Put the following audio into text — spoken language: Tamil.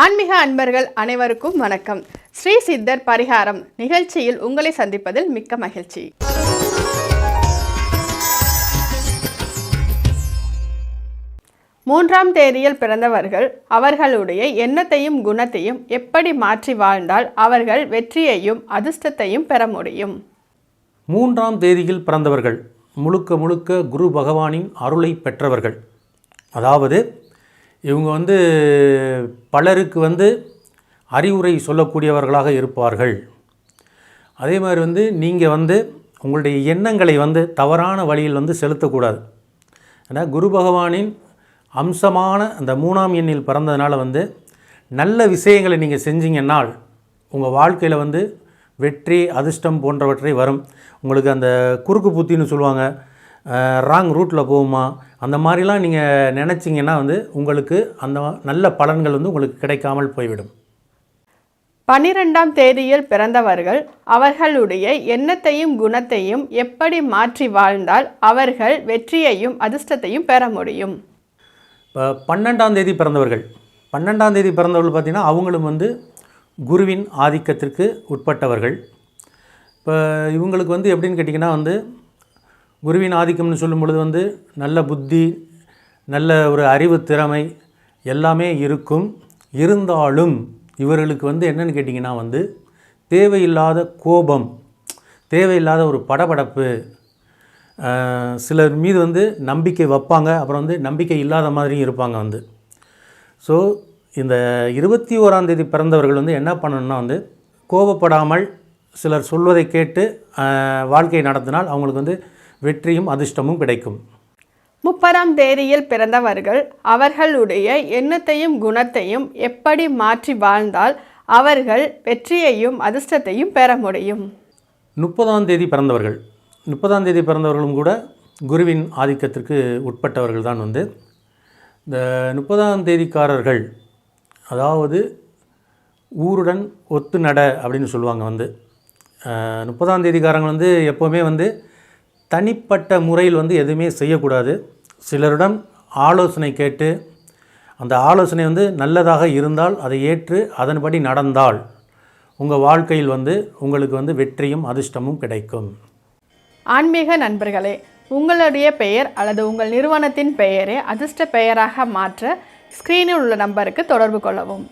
ஆன்மீக அன்பர்கள் அனைவருக்கும் வணக்கம். ஸ்ரீ சித்தர் பரிகாரம் நிகழ்ச்சியில் உங்களை சந்திப்பதில் மிக்க மகிழ்ச்சி. மூன்றாம் தேதியில் பிறந்தவர்கள் அவர்களுடைய எண்ணத்தையும் குணத்தையும் எப்படி மாற்றி வாழ்ந்தால் அவர்கள் வெற்றியையும் அதிர்ஷ்டத்தையும் பெற முடியும்? மூன்றாம் தேதியில் பிறந்தவர்கள் முழுக்க முழுக்க குரு பகவானின் அருளை பெற்றவர்கள். அதாவது இவங்க வந்து பலருக்கு வந்து அறிவுரை சொல்லக்கூடியவர்களாக இருப்பார்கள். அதே மாதிரி வந்து நீங்கள் வந்து உங்களுடைய எண்ணங்களை வந்து தவறான வழியில் வந்து செலுத்தக்கூடாது. ஏன்னா குரு பகவானின் அம்சமான அந்த மூணாம் எண்ணில் பிறந்ததுனால வந்து நல்ல விஷயங்களை நீங்கள் செஞ்சீங்கன்னால் உங்கள் வாழ்க்கையில் வந்து வெற்றி அதிர்ஷ்டம் போன்றவற்றை வரும். உங்களுக்கு அந்த குறுக்கு புத்தின்னு சொல்லுவாங்க. ராங் ரூட்டில் போகுமா? அந்த மாதிரிலாம் நீங்கள் நினச்சிங்கன்னா வந்து உங்களுக்கு அந்த நல்ல பலன்கள் வந்து உங்களுக்கு கிடைக்காமல் போய்விடும். பன்னிரெண்டாம் தேதியில் பிறந்தவர்கள் அவர்களுடைய எண்ணத்தையும் குணத்தையும் எப்படி மாற்றி வாழ்ந்தால் அவர்கள் வெற்றியையும் அதிர்ஷ்டத்தையும் பெற முடியும். இப்போ பன்னெண்டாம் தேதி பிறந்தவர்கள் பன்னெண்டாம் தேதி பிறந்தவர்கள் பார்த்திங்கன்னா அவங்களும் வந்து குருவின் ஆதிக்கத்திற்கு உட்பட்டவர்கள். இப்போ இவங்களுக்கு வந்து எப்படின்னு கேட்டிங்கன்னா வந்து குருவின் ஆதிக்கம்னு சொல்லும் பொழுது வந்து நல்ல புத்தி நல்ல ஒரு அறிவு திறமை எல்லாமே இருக்கும். இருந்தாலும் இவர்களுக்கு வந்து என்னென்னு கேட்டிங்கன்னா வந்து தேவையில்லாத கோபம் தேவையில்லாத ஒரு படபடப்பு சிலர் மீது வந்து நம்பிக்கை வைப்பாங்க. அப்புறம் வந்து நம்பிக்கை இல்லாத மாதிரியும் இருப்பாங்க வந்து. ஸோ இந்த இருபத்தி ஓராம் தேதி பிறந்தவர்கள் வந்து என்ன பண்ணணும்னா வந்து கோபப்படாமல் சிலர் சொல்வதை கேட்டு வாழ்க்கையை நடத்தினால் அவங்களுக்கு வந்து வெற்றியும் அதிர்ஷ்டமும் கிடைக்கும். முப்பதாம் தேதியில் பிறந்தவர்கள் அவர்களுடைய எண்ணத்தையும் குணத்தையும் எப்படி மாற்றி வாழ்ந்தால் அவர்கள் வெற்றியையும் அதிர்ஷ்டத்தையும் பெற முடியும். முப்பதாம் தேதி பிறந்தவர்கள். முப்பதாம் தேதி பிறந்தவர்களும் கூட குருவின் ஆதிக்கத்திற்கு உட்பட்டவர்கள் தான் வந்து. இந்த முப்பதாம் தேதிக்காரர்கள் அதாவது ஊருடன் ஒத்து நட அப்படின்னு சொல்லுவாங்க வந்து. முப்பதாம் தேதிக்காரங்க வந்து எப்போவுமே வந்து தனிப்பட்ட முறையில் வந்து எதுவுமே செய்யக்கூடாது. சிலருடன் ஆலோசனை கேட்டு அந்த ஆலோசனை வந்து நல்லதாக இருந்தால் அதை ஏற்று அதன்படி நடந்தால் உங்கள் வாழ்க்கையில் வந்து உங்களுக்கு வந்து வெற்றியும் அதிர்ஷ்டமும் கிடைக்கும். ஆன்மீக நண்பர்களே உங்களுடைய பெயர் அல்லது உங்கள் நிறுவனத்தின் பெயரை அதிர்ஷ்ட பெயராக மாற்ற ஸ்க்ரீனில் உள்ள நம்பருக்கு தொடர்பு கொள்ளவும்.